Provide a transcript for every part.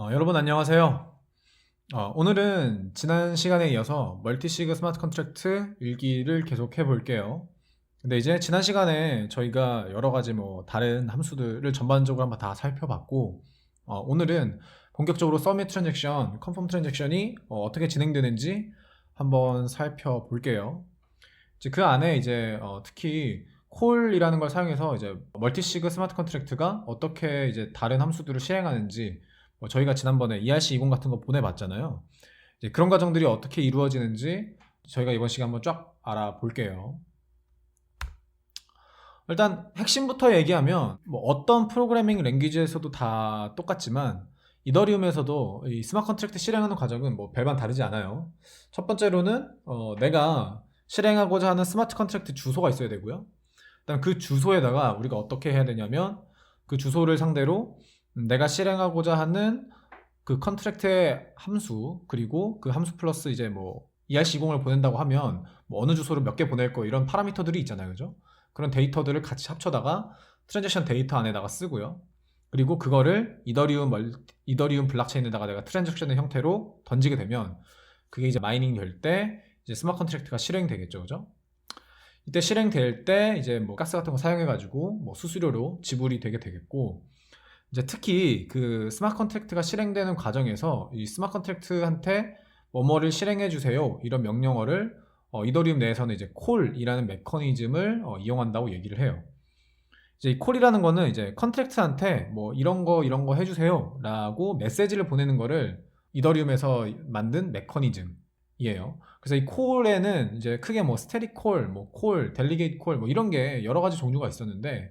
어, 여러분 안녕하세요. 어, 오늘은 지난 시간에 이어서 멀티시그 스마트 컨트랙트 일기를 계속 해볼게요. 근데 이제 지난 시간에 저희가 여러 가지 뭐 다른 함수들을 전반적으로 한번 다 살펴봤고, 어, 오늘은 본격적으로 서밋 트랜잭션, 컨펌 트랜잭션이 어, 떻게 진행되는지 한번 살펴볼게요. 이제 그 안에 이제 어, 특히 콜이라는 걸 사용해서 이제 멀티시그 스마트 컨트랙트가 어떻게 이제 다른 함수들을 실행하는지 뭐 저희가 지난번에 ERC20 같은 거 보내봤잖아요. 이제 그런 과정들이 어떻게 이루어지는지 저희가 이번 시간 한번 쫙 알아볼게요. 일단 핵심부터 얘기하면 뭐 어떤 프로그래밍 랭귀지에서도 다 똑같지만 이더리움에서도 이 스마트 컨트랙트 실행하는 과정은 뭐 별반 다르지 않아요. 첫 번째로는 어, 내가 실행하고자 하는 스마트 컨트랙트 주소가 있어야 되고요. 그 주소에다가 우리가 어떻게 해야 되냐면 그 주소를 상대로 내가 실행하고자 하는 그 컨트랙트의 함수 그리고 그 함수 플러스 이제 뭐 ERC20을 보낸다고 하면 뭐 어느 주소를 몇개 보낼 거 이런 파라미터들이 있잖아요. 그죠? 그런 데이터들을 같이 합쳐다가 트랜잭션 데이터 안에다가 쓰고요. 그리고 그거를 이더리움 멀 이더리움 블록체인에다가 내가 트랜잭션의 형태로 던지게 되면 그게 이제 마이닝 될 때 이제 스마트 컨트랙트가 실행되겠죠. 그죠? 이때 실행될 때 이제 뭐 가스 같은 거 사용해 가지고 뭐 수수료로 지불이 되게 되겠고 이제 특히 그 스마트 컨트랙트가 실행되는 과정에서 이 스마트 컨트랙트한테 뭐뭐를 실행해 주세요 이런 명령어를 어, 이더리움 내에서는 이제 콜이라는 메커니즘을 어, 이용한다고 얘기를 해요. 이제 이 콜이라는 거는 이제 컨트랙트한테 뭐 이런 거 이런 거 해주세요라고 메시지를 보내는 거를 이더리움에서 만든 메커니즘이에요. 그래서 이 콜에는 이제 크게 뭐 스테릭 콜, 뭐 콜, 델리게이트 콜, 뭐 이런 게 여러 가지 종류가 있었는데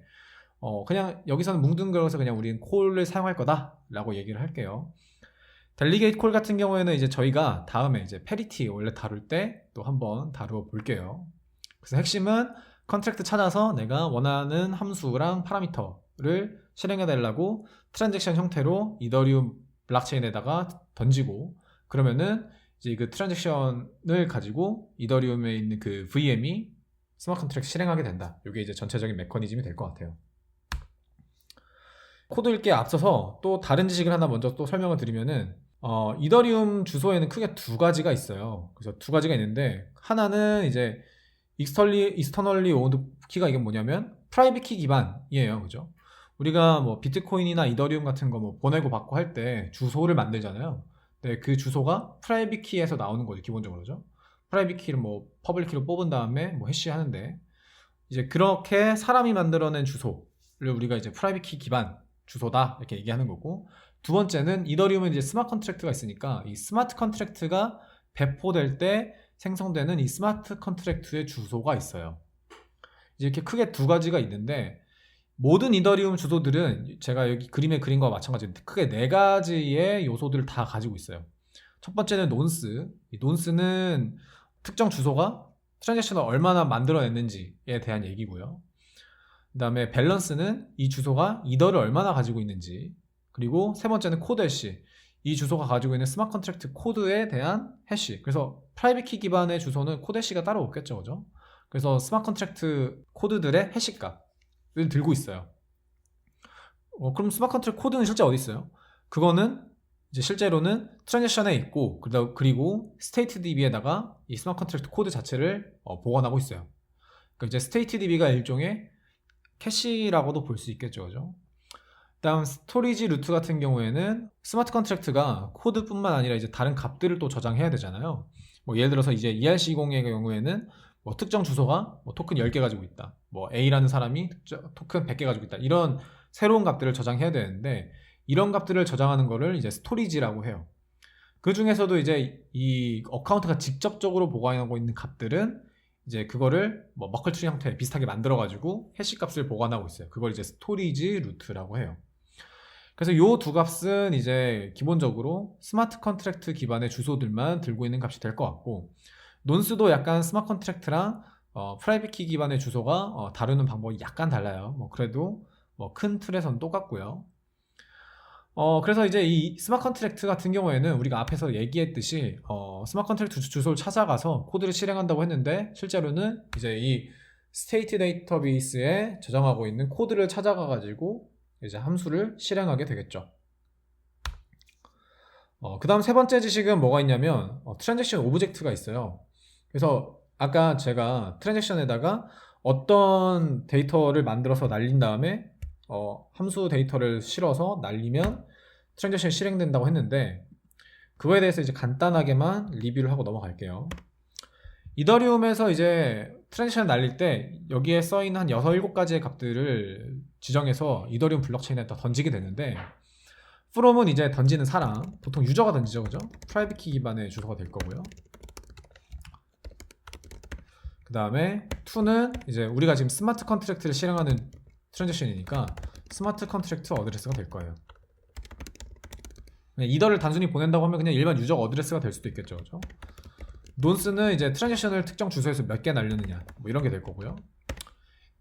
어, 그냥 여기서는 뭉뚱그려서 그냥 우리는 콜을 사용할 거다라고 얘기를 할게요. 델리게이트 콜 같은 경우에는 이제 저희가 다음에 이제 페리티 원래 다룰 때 또 한번 다루어 볼게요. 그래서 핵심은 컨트랙트 찾아서 내가 원하는 함수랑 파라미터를 실행해 달라고 트랜잭션 형태로 이더리움 블록체인에다가 던지고 그러면은 이제 그 트랜잭션을 가지고 이더리움에 있는 그 VM이 스마트 컨트랙트 실행하게 된다. 이게 이제 전체적인 메커니즘이 될 것 같아요. 코드 읽기에 앞서서 또 다른 지식을 하나 먼저 또 설명을 드리면은 어, 이더리움 주소에는 크게 두 가지가 있어요. 그래서 두 가지가 있는데 하나는 이제 익스털리 이스터널리 오드 키가 이게 뭐냐면 프라이빗 키 기반이에요. 그죠? 우리가 뭐 비트코인이나 이더리움 같은 거 뭐 보내고 받고 할 때 주소를 만들잖아요. 네, 그 주소가 프라이빗 키에서 나오는 거죠. 기본적으로죠. 프라이빗 키를 뭐 퍼블릭 키로 뽑은 다음에 뭐 해시 하는데 이제 그렇게 사람이 만들어낸 주소를 우리가 이제 프라이빗 키 기반 주소다 이렇게 얘기하는 거고 두 번째는 이더리움은 이제 스마트 컨트랙트가 있으니까 이 스마트 컨트랙트가 배포될 때 생성되는 이 스마트 컨트랙트의 주소가 있어요. 이렇게 크게 두 가지가 있는데 모든 이더리움 주소들은 제가 여기 그림에 그린 거와 마찬가지로 크게 네 가지의 요소들을 다 가지고 있어요. 첫 번째는 논스. 이 논스는 특정 주소가 트랜잭션을 얼마나 만들어냈는지에 대한 얘기고요. 그 다음에 밸런스는 이 주소가 이더를 얼마나 가지고 있는지 그리고 세 번째는 코드 해시. 이 주소가 가지고 있는 스마트 컨트랙트 코드에 대한 해시. 그래서 프라이빗 키 기반의 주소는 코드 해시가 따로 없겠죠 그죠? 그래서 스마트 컨트랙트 코드들의 해시 값을 들고 있어요. 어, 그럼 스마트 컨트랙트 코드는 실제 어디 있어요? 그거는 이제 실제로는 트랜잭션에 있고 그리고 스테이트 DB에다가 이 스마트 컨트랙트 코드 자체를 어, 보관하고 있어요. 그러니까 이제 스테이트 DB가 일종의 캐시라고도 볼 수 있겠죠, 그죠? 다음 스토리지 루트 같은 경우에는 스마트 컨트랙트가 코드뿐만 아니라 이제 다른 값들을 또 저장해야 되잖아요. 뭐 예를 들어서 이제 ERC20의 경우에는 뭐 특정 주소가 뭐 토큰 10개 가지고 있다. 뭐 A라는 사람이 토큰 100개 가지고 있다. 이런 새로운 값들을 저장해야 되는데 이런 값들을 저장하는 거를 이제 스토리지라고 해요. 그 중에서도 이제 이 어카운트가 직접적으로 보관하고 있는 값들은 이제 그거를 뭐 머클 트리 형태 비슷하게 만들어 가지고 해시 값을 보관하고 있어요. 그걸 이제 스토리지 루트라고 해요. 그래서 요두 값은 이제 기본적으로 스마트 컨트랙트 기반의 주소들만 들고 있는 값이 될 것 같고 논스도 약간 스마트 컨트랙트랑 어, 프라이빗 키 기반의 주소가 어, 다루는 방법이 약간 달라요. 뭐 그래도 뭐 큰 틀에서는 똑같고요. 어, 그래서 이제 이 스마트 컨트랙트 같은 경우에는 우리가 앞에서 얘기했듯이 어, 스마트 컨트랙트 주소를 찾아가서 코드를 실행한다고 했는데 실제로는 이제 이 스테이트 데이터베이스에 저장하고 있는 코드를 찾아가 가지고 이제 함수를 실행하게 되겠죠. 어, 그 다음 세 번째 지식은 뭐가 있냐면 어, 트랜잭션 오브젝트가 있어요. 그래서 아까 제가 트랜잭션에다가 어떤 데이터를 만들어서 날린 다음에 어, 함수 데이터를 실어서 날리면 트랜잭션이 실행된다고 했는데 그거에 대해서 이제 간단하게만 리뷰를 하고 넘어갈게요. 이더리움에서 이제 트랜잭션을 날릴 때 여기에 써 있는 한 6, 7가지의 값들을 지정해서 이더리움 블록체인에다 던지게 되는데 from은 이제 던지는 사람 보통 유저가 던지죠 그죠? 프라이빗 키 기반의 주소가 될 거고요 그 다음에 to는 이제 우리가 지금 스마트 컨트랙트를 실행하는 트랜잭션이니까 스마트 컨트랙트 어드레스가 될 거예요. 이더를 단순히 보낸다고 하면 그냥 일반 유저 어드레스가 될 수도 있겠죠 그죠? 논스는 이제 트랜잭션을 특정 주소에서 몇 개 날리느냐 뭐 이런 게 될 거고요.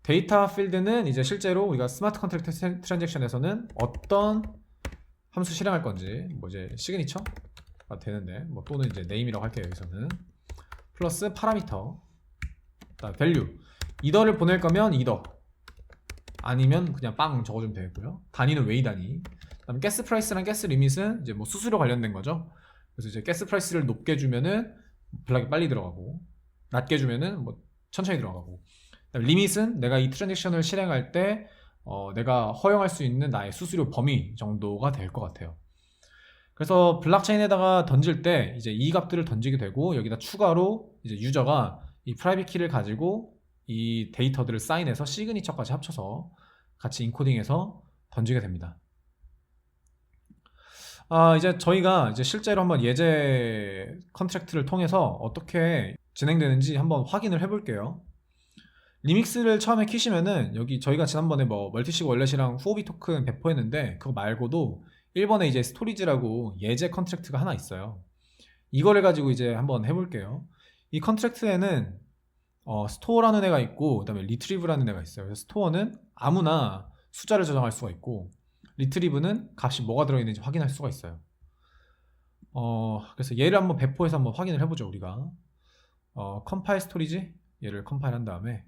데이터 필드는 이제 실제로 우리가 스마트 컨트랙트 트랜- 트랜잭션에서는 어떤 함수 실행할 건지 뭐 이제 시그니처가 되는데 뭐 또는 이제 네임이라고 할게요 여기서는. 플러스 파라미터 밸류 이더를 보낼 거면 이더 아니면 그냥 빵 적어주면 되고요. 단위는 웨이 단위? 그다음 가스 프라이스랑 가스 리밋은 이제 뭐 수수료 관련된 거죠. 그래서 이제 가스 프라이스를 높게 주면은 블락이 빨리 들어가고 낮게 주면은 뭐 천천히 들어가고. 그다음 리밋은 내가 이 트랜잭션을 실행할 때 어, 내가 허용할 수 있는 나의 수수료 범위 정도가 될 것 같아요. 그래서 블록체인에다가 던질 때 이제 이 값들을 던지게 되고 여기다 추가로 이제 유저가 이 프라이빗 키를 가지고 이 데이터들을 사인해서 시그니처까지 합쳐서 같이 인코딩해서 던지게 됩니다. 아, 이제 저희가 이제 실제로 한번 예제 컨트랙트를 통해서 어떻게 진행되는지 한번 확인을 해볼게요. 리믹스를 처음에 키시면은 여기 저희가 지난번에 뭐 멀티식 월렛이랑 후오비 토큰 배포했는데 그거 말고도 1번에 이제 스토리지라고 예제 컨트랙트가 하나 있어요. 이거를 가지고 이제 한번 해볼게요. 이 컨트랙트에는 어, 스토어라는 애가 있고 그다음에 리트리브라는 애가 있어요. 그래서 스토어는 아무나 숫자를 저장할 수가 있고 리트리브는 값이 뭐가 들어있는지 확인할 수가 있어요. 어, 그래서 얘를 한번 배포해서 한번 확인을 해보죠 우리가. 어, 컴파일 스토리지 얘를 컴파일한 다음에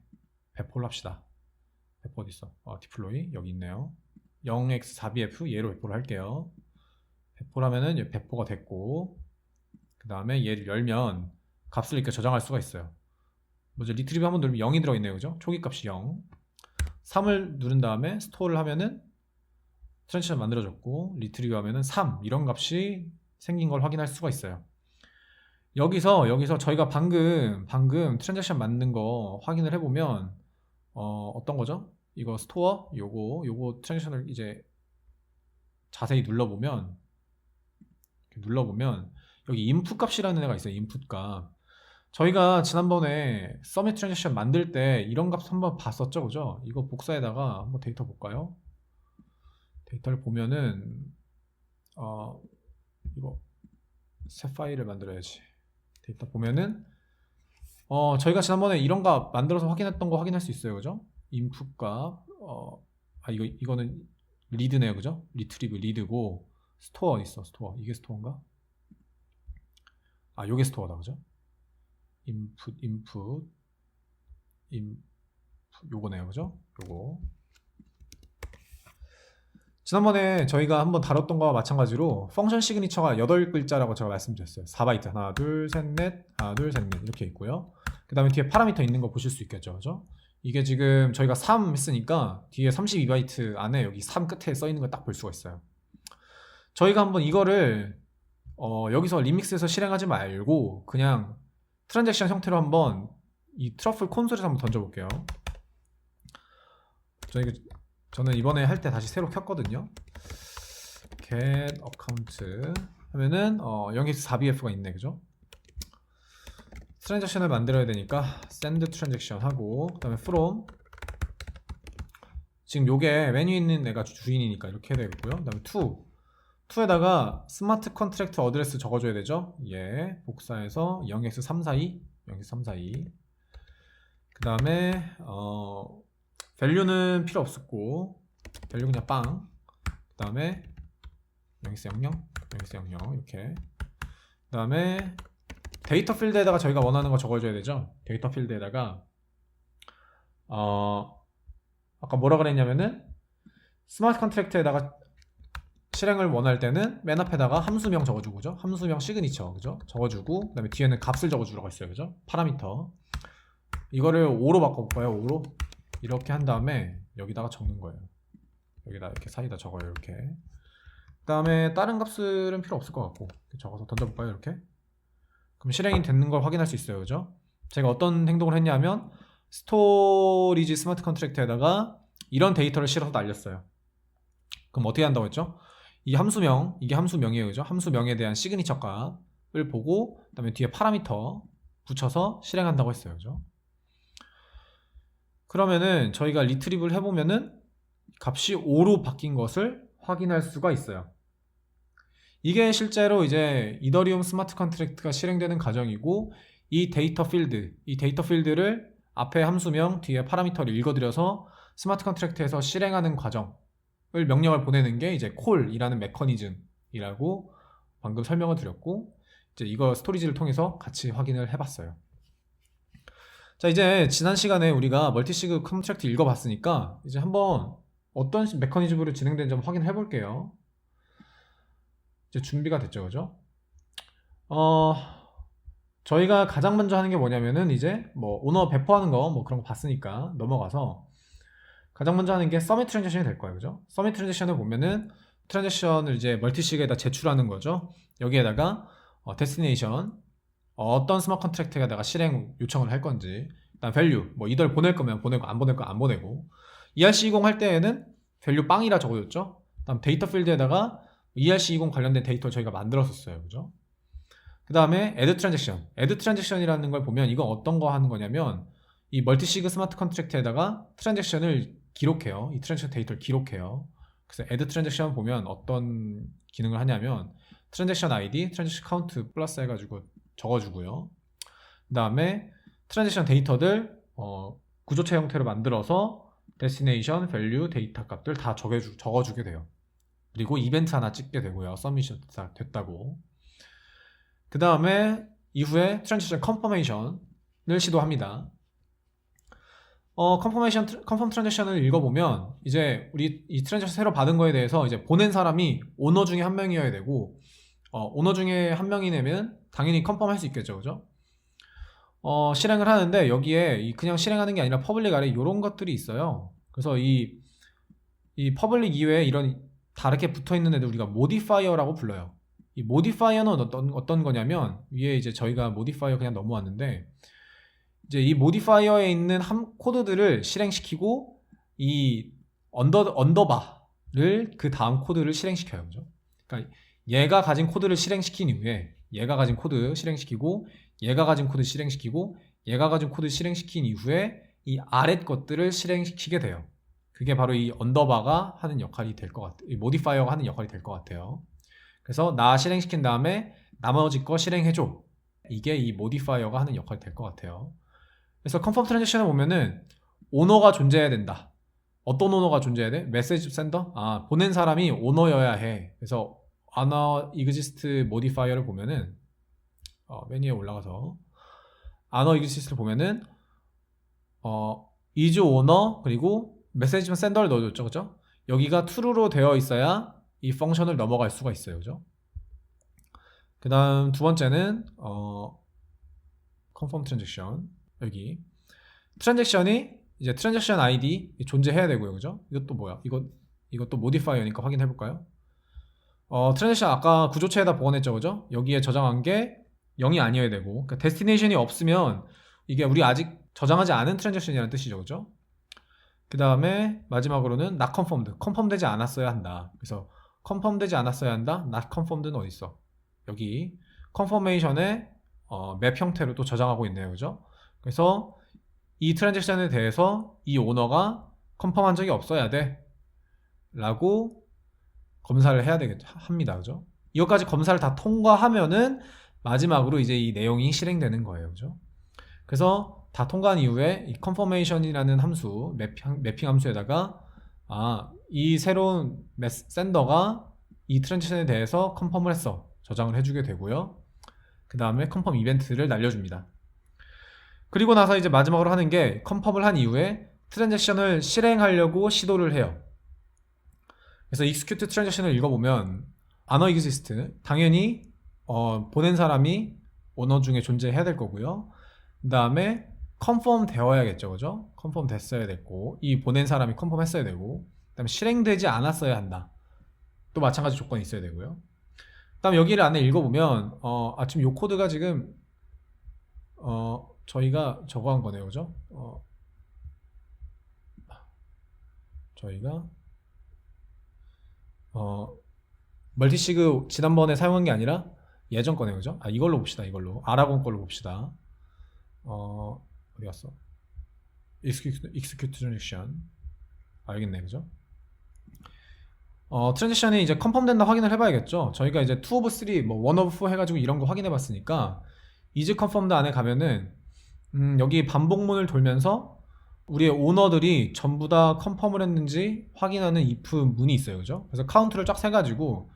배포를 합시다. 배포 어디 있어? 어, 디플로이 여기 있네요. 0x4bf 얘로 배포를 할게요. 얘 배포가 됐고 그 다음에 얘를 열면 값을 이렇게 저장할 수가 있어요. 먼저 리트리브 한번 누르면 0이 들어있네요, 그죠? 초기 값이 0. 3을 누른 다음에 스토어를 하면은 트랜지션 만들어졌고 리트리브 하면은 3 이런 값이 생긴 걸 확인할 수가 있어요. 여기서 여기서 저희가 방금 방금 트랜잭션 만든 거 확인을 해보면 어, 어떤 거죠? 이거 스토어 요거 요거 트랜잭션을 이제 자세히 눌러보면 눌러보면 여기 인풋 값이라는 애가 있어요. 인풋 값. 저희가 지난번에 서밋 트랜잭션 만들 때 이런 값 한번 봤었죠, 그죠? 이거 복사에다가 한번 데이터 볼까요? 데이터를 보면은 어 이거 새 파일을 만들어야지. 데이터 보면은 어 저희가 지난번에 이런 값 만들어서 확인했던 거 확인할 수 있어요, 그죠? 인풋 값, 어아 이거 이거는 리드네요, 그죠? 리트리브 리드고 스토어 있어? 스토어 이게 스토어인가? 아 요게 스토어다, 그죠? 인풋 인풋 인 요거네요, 그죠? 요거 지난번에 저희가 한번 다뤘던 거와 마찬가지로 펑션 시그니처가 8글자라고 제가 말씀드렸어요. 4바이트 하나 둘 셋 넷 하나 둘 셋 넷 이렇게 있고요. 그 다음에 뒤에 파라미터 있는 거 보실 수 있겠죠. 그죠? 이게 지금 저희가 3 했으니까 뒤에 32바이트 안에 여기 3 끝에 써 있는 걸 딱 볼 수가 있어요. 저희가 한번 이거를 어, 여기서 리믹스에서 실행하지 말고 그냥 트랜잭션 형태로 한번 이 트러플 콘솔에서 한번 던져볼게요. 저희 저는 이번에 할 때 다시 새로 켰거든요. get account 하면은 어, 0x4bf가 있네, 그죠? 트랜잭션을 만들어야 되니까 send transaction 하고 그 다음에 from 지금 요게 메뉴에 있는 애가 주인이니까 이렇게 해야 되겠고요. 그 다음에 to to에다가 스마트 컨트랙트 어드레스 적어줘야 되죠. 예, 복사해서 0x342, 0x342. 그 다음에 어 밸류는 필요 없었고 밸류 그냥 빵. 그 다음에 0x00, 0x00 이렇게. 그 다음에 데이터 필드에다가 저희가 원하는 거 적어줘야 되죠. 데이터 필드에다가 어 아까 뭐라 그랬냐면은 스마트 컨트랙트에다가 실행을 원할 때는 맨 앞에다가 함수명 적어주고 그죠? 함수명 시그니처 그죠? 적어주고 그다음에 뒤에는 값을 적어주라고 했어요 그죠? 파라미터 이거를 5로 바꿔볼까요? 5로 이렇게 한 다음에 여기다가 적는 거예요 여기다 이렇게 사이다 적어요 이렇게 그다음에 다른 값들은 필요 없을 것 같고 적어서 던져볼까요 이렇게 그럼 실행이 되는 걸 확인할 수 있어요 그죠? 제가 어떤 행동을 했냐면 스토리지 스마트 컨트랙트에다가 이런 데이터를 실어서 날렸어요 그럼 어떻게 한다고 했죠? 이 함수명, 이게 함수명이에요. 그죠? 함수명에 대한 시그니처 값을 보고 그다음에 뒤에 파라미터 붙여서 실행한다고 했어요. 그죠? 그러면은 저희가 리트리브를 해 보면은 값이 5로 바뀐 것을 확인할 수가 있어요. 이게 실제로 이제 이더리움 스마트 컨트랙트가 실행되는 과정이고 이 데이터 필드, 이 데이터 필드를 앞에 함수명, 뒤에 파라미터를 읽어드려서 스마트 컨트랙트에서 실행하는 과정 을 명령을 보내는 게 이제 콜이라는 메커니즘이라고 방금 설명을 드렸고 이제 이거 스토리지를 통해서 같이 확인을 해봤어요. 자 이제 지난 시간에 우리가 멀티시그 컨트랙트 읽어봤으니까 이제 한번 어떤 메커니즘으로 진행되는지 한번 확인해 볼게요. 이제 준비가 됐죠, 그죠? 어 저희가 가장 먼저 하는 게 뭐냐면은 이제 뭐 오너 배포하는 거 뭐 그런 거 봤으니까 넘어가서 가장 먼저 하는 게 서밋 트랜잭션이 될 거예요. 그죠? 서밋 트랜잭션을 보면은 트랜잭션을 이제 멀티식에다 제출하는 거죠. 여기에다가 어, 데스티네이션 어떤 스마트 컨트랙트에다가 실행 요청을 할 건지 그다음 밸류 뭐 이들 보낼 거면 보내고 안 보낼 거안 보내고 ERC20 할 때에는 밸류 빵이라 적어줬죠. 그다음 데이터 필드에다가 ERC20 관련된 데이터 저희가 만들었었어요. 그죠? 그 다음에 add 트랜잭션 add 트랜잭션이라는 걸 보면 이건 어떤 거 하는 거냐면 이 멀티시그 스마트 컨트랙트에다가 트랜잭션을 기록해요. 이 트랜잭션 데이터를 기록해요. 그래서 add 트랜잭션 보면 어떤 기능을 하냐면 트랜잭션 ID, 트랜잭션 카운트 플러스 해가지고 적어주고요. 그 다음에 트랜잭션 데이터들 어, 구조체 형태로 만들어서 데스티네이션, 밸류, 데이터 값들 다 적어주, 적어주게 돼요. 그리고 이벤트 하나 찍게 되고요. 서미션 됐다고. 그 다음에 이후에 트랜잭션 컨퍼메이션을 시도합니다. 어, 컨퍼메이션, 컨펌 트랜잭션을 읽어보면 이제 우리 이 트랜잭션 새로 받은 거에 대해서 이제 보낸 사람이 오너 중에 한 명이어야 되고 어, 오너 중에 한 명이내면 당연히 컨펌 할 수 있겠죠, 그죠? 어, 실행을 하는데 여기에 이 그냥 실행하는 게 아니라 퍼블릭 아래 이런 것들이 있어요. 그래서 이, 이 퍼블릭 이외에 이런 다르게 붙어 있는 애들 우리가 모디파이어라고 불러요. 이 모디파이어는 어떤, 어떤 거냐면 위에 이제 저희가 모디파이어 그냥 넘어왔는데 이제 이 모디파이어에 있는 함 코드들을 실행시키고 이 언더 언더바를 그 다음 코드를 실행시켜요. 그죠? 그러니까 얘가 가진 코드를 실행시킨 이후에 얘가 가진 코드 실행시키고 얘가 가진 코드 실행시키고 얘가 가진 코드 실행시킨 이후에 이 아랫 것들을 실행시키게 돼요. 그게 바로 이 언더바가 하는 역할이 될 것 같아요. 이 모디파이어가 하는 역할이 될 것 같아요. 그래서 나 실행시킨 다음에 나머지 거 실행해줘. 이게 이 모디파이어가 하는 역할이 될 것 같아요. 그래서 컨펌 트랜잭션을 보면은 오너가 존재해야 된다. 어떤 오너가 존재해야 돼? 메시지 센더? 아, 보낸 사람이 오너여야 해. 그래서 아너 exist modifier를 보면은 어, 맨 위에 올라가서 아너 exist를 보면은 어, is owner 그리고 메시지 센더를 넣어줬죠. 그죠? 여기가 true로 되어 있어야 이 펑션을 넘어갈 수가 있어요. 그죠? 그 다음 두 번째는 어, confirm transaction 여기 트랜잭션이 이제 트랜잭션 아이디 존재해야 되고요. 그죠? 이것도 뭐야? 이것 이것도 모디파이어니까 확인해 볼까요? 어, 트랜잭션 아까 구조체에다 보관했죠. 그죠? 여기에 저장한 게 0이 아니어야 되고 그러니까 데스티네이션이 없으면 이게 우리 아직 저장하지 않은 트랜잭션이라는 뜻이죠. 그죠? 그 다음에 마지막으로는 not confirmed. 컨펌 되지 않았어야 한다. 그래서 컨펌 되지 않았어야 한다. not confirmed는 어디 있어? 여기 컨퍼메이션의 어, 맵 형태로 또 저장하고 있네요. 그죠? 그래서 이 트랜잭션에 대해서 이 오너가 컨펌한 적이 없어야 돼. 라고 검사를 해야 되겠죠 합니다. 그죠? 이것까지 검사를 다 통과하면은 마지막으로 이제 이 내용이 실행되는 거예요. 그죠? 그래서 다 통과한 이후에 이 confirmation이라는 함수 매핑, 매핑 함수에다가 아 이 새로운 샌더가 이 트랜잭션에 대해서 컨펌을 했어. 저장을 해주게 되고요. 그 다음에 컨펌 이벤트를 날려줍니다 그리고 나서 이제 마지막으로 하는 게 컨펌을 한 이후에 트랜잭션을 실행하려고 시도를 해요. 그래서 execute transition을 읽어보면 안어 exist 당연히 어, 보낸 사람이 오너 중에 존재해야 될 거고요. 그 다음에 컨펌 되어야겠죠, 그죠? 컨펌 됐어야 됐고 이 보낸 사람이 컨펌 했어야 되고 그 다음에 실행되지 않았어야 한다. 또 마찬가지 조건이 있어야 되고요. 그 다음 여기를 안에 읽어보면 어, 아 지금 요 코드가 지금 어 저희가 저거 한 거네요, 그죠? 어, 저희가 어 멀티시그 지난번에 사용한 게 아니라 예전 거네요, 그죠? 아 이걸로 봅시다, 이걸로 아라곤 걸로 봅시다. 어 어디 갔어? execute, transaction 아 여기 있네, 그죠? 어, 트랜지션이 이제 컨펌 된다 확인을 해봐야겠죠. 저희가 이제 2 of 3, 뭐 1 of 4 해가지고 이런 거 확인해봤으니까 is confirmed 안에 가면은 음, 여기 반복문을 돌면서 우리의 오너들이 전부 다 컨펌을 했는지 확인하는 if 문이 있어요, 그죠? 그래서 카운트를 쫙 세가지고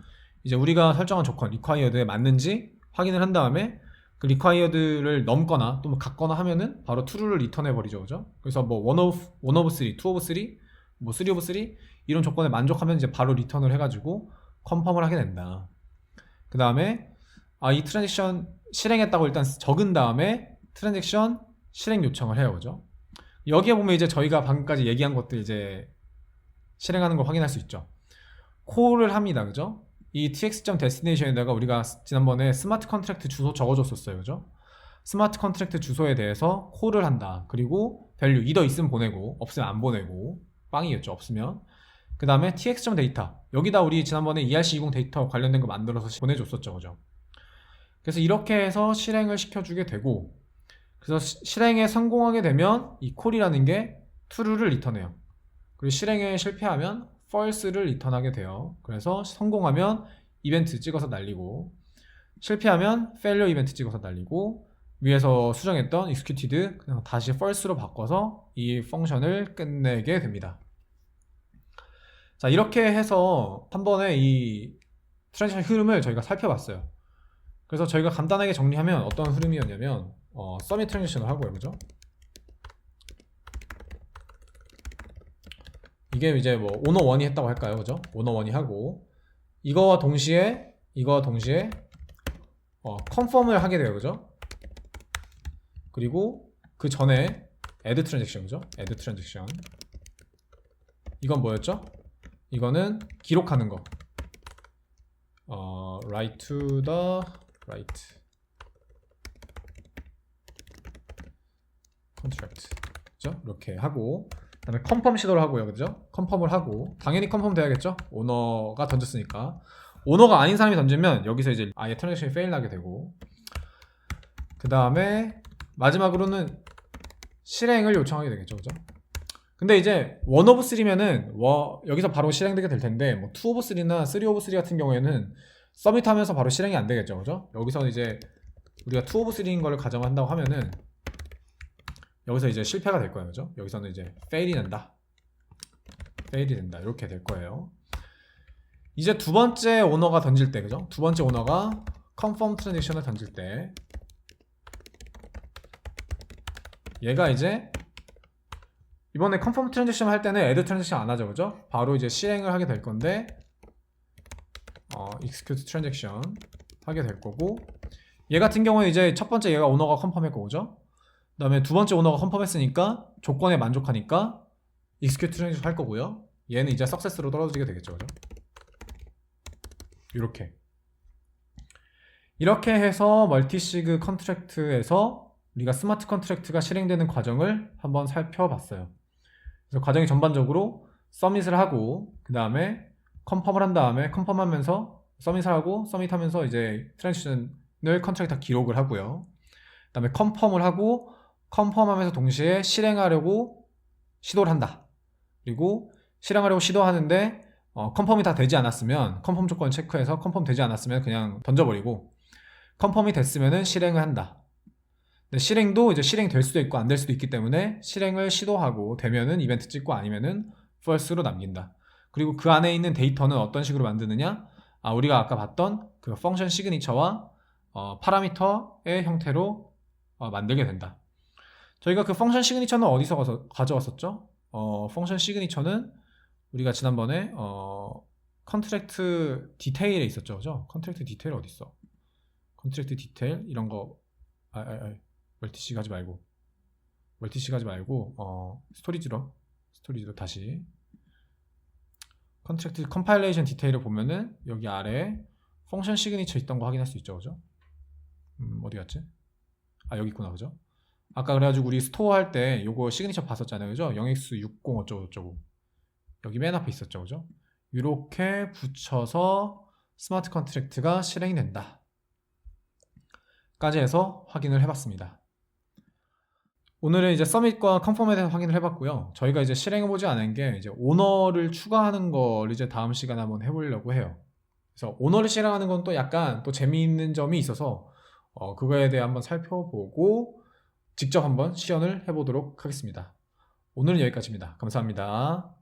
이제 우리가 설정한 조건 required에 맞는지 확인을 한 다음에 그 required를 넘거나 또뭐 같거나 하면은 바로 true를 리턴해 버리죠, 그죠? 그래서 뭐1 of 1 of 3, 2 of 3, 뭐3 of 3 이런 조건에 만족하면 이제 바로 리턴을 해가지고 컨펌을 하게 된다. 그 다음에 아, 이 트랜잭션 실행했다고 일단 적은 다음에 트랜잭션 실행 요청을 해요, 그죠? 여기에 보면 이제 저희가 방금까지 얘기한 것들 이제 실행하는 걸 확인할 수 있죠. 콜을 합니다, 그죠? 이 tx.destination에다가 우리가 지난번에 스마트 컨트랙트 주소 적어줬었어요, 그죠? 스마트 컨트랙트 주소에 대해서 콜을 한다. 그리고 밸류 이더 있으면 보내고 없으면 안 보내고 빵이겠죠, 없으면. 그 다음에 tx 데이터 여기다 우리 지난번에 ERC20 데이터 관련된 거 만들어서 보내줬었죠 그죠 그래서 이렇게 해서 실행을 시켜주게 되고 그래서 시- 실행에 성공하게 되면 이 콜이라는 게 true를 리턴해요. 그리고 실행에 실패하면 false를 리턴하게 돼요. 그래서 성공하면 이벤트 찍어서 날리고 실패하면 failure 이벤트 찍어서 날리고 위에서 수정했던 executed 그냥 다시 false로 바꿔서 이 펑션을 끝내게 됩니다. 자 이렇게 해서 한 번에 이 트랜지션 흐름을 저희가 살펴봤어요. 그래서 저희가 간단하게 정리하면 어떤 흐름이었냐면 어, 서밋 트랜지션을 하고요, 그죠? 이게 이제 뭐 오너 원이 했다고 할까요, 그죠? 오너 원이 하고 이거와 동시에 이거와 동시에 어, 컨펌을 하게 돼요, 그죠? 그리고 그 전에 add 트랜잭션, 그죠? add 트랜잭션 이건 뭐였죠? 이거는 기록하는 거. 어, write to the write contract. 그죠? 이렇게 하고 그다음에 컨펌 시도를 하고요. 그죠? 컨펌을 하고 당연히 컨펌 돼야겠죠? 오너가 던졌으니까. 오너가 아닌 사람이 던지면 여기서 이제 아예 트랜잭션이 페일 나게 되고 그 다음에 마지막으로는 실행을 요청하게 되겠죠. 그죠? 근데 이제 원 오브 3면은 여기서 바로 실행되게 될 텐데 뭐2 오브 3나 3 오브 3 같은 경우에는 서밋 하면서 바로 실행이 안 되겠죠. 그죠? 여기서 이제 우리가 2 오브 3인 거를 가정한다고 하면은 여기서 이제 실패가 될 거예요. 그죠? 여기서는 이제 fail이 된다. fail이 된다. 이렇게 될 거예요. 이제 두 번째 오너가 던질 때, 그죠? 두 번째 오너가 confirm transition을 던질 때 얘가 이제 이번에 컨펌 트랜지션 할 때는 add 트랜지션 안 하죠, 그죠? 바로 이제 실행을 하게 될 건데, 어, execute transaction 하게 될 거고, 얘 같은 경우는 이제 첫 번째 얘가 오너가 컨펌 했고, 그죠? 그 다음에 두 번째 오너가 컨펌했으니까 조건에 만족하니까 execute transaction 할 거고요. 얘는 이제 success로 떨어지게 되겠죠, 그죠? 이렇게. 이렇게 해서 멀티시그 컨트랙트에서 우리가 스마트 컨트랙트가 실행되는 과정을 한번 살펴봤어요. 그래서 과정이 전반적으로 서밋을 하고 그 다음에 컨펌을 한 다음에 컨펌하면서 서밋을 하고 서밋하면서 이제 트랜지션을 컨트랙터 기록을 하고요. 그 다음에 컨펌을 하고 컨펌하면서 동시에 실행하려고 시도를 한다. 그리고 실행하려고 시도하는데 어, 컨펌이 다 되지 않았으면 컨펌 조건 체크해서 컨펌 되지 않았으면 그냥 던져버리고 컨펌이 됐으면 실행을 한다. 근데 실행도 이제 실행될 수도 있고 안 될 수도 있기 때문에 실행을 시도하고 되면은 이벤트 찍고 아니면은 false로 남긴다. 그리고 그 안에 있는 데이터는 어떤 식으로 만드느냐? 아, 우리가 아까 봤던 그 펑션 시그니처와 어, 파라미터의 형태로 어, 만들게 된다. 저희가 그 펑션 시그니처는 어디서 가서, 가져왔었죠? 어, 펑션 시그니처는 우리가 지난번에 어, 컨트랙트 디테일에 있었죠, 그죠? 컨트랙트 디테일 어디 있어? 컨트랙트 디테일 이런 거, 아, 아, 아, 멀티시 가지 말고, 멀티시 가지 말고, 어, 스토리지로, 스토리지로 다시 컨트랙트 컴파일레이션 디테일을 보면은 여기 아래 펑션 시그니처 있던 거 확인할 수 있죠, 그죠? 음, 어디 갔지? 아, 여기 있구나, 그죠? 아까 그래가지고 우리 스토어 할 때 요거 시그니처 봤었잖아요, 그죠? 0x60 어쩌고 저쩌고 여기 맨 앞에 있었죠, 그죠? 이렇게 붙여서 스마트 컨트랙트가 실행이 된다. 까지 해서 확인을 해봤습니다. 오늘은 이제 서밋과 컨펌에 대해서 확인을 해봤고요. 저희가 이제 실행해보지 않은 게 이제 오너를 추가하는 걸 이제 다음 시간에 한번 해보려고 해요. 그래서 오너를 실행하는 건 또 약간 또 재미있는 점이 있어서 어, 그거에 대해 한번 살펴보고 직접 한번 시연을 해보도록 하겠습니다. 오늘은 여기까지입니다. 감사합니다.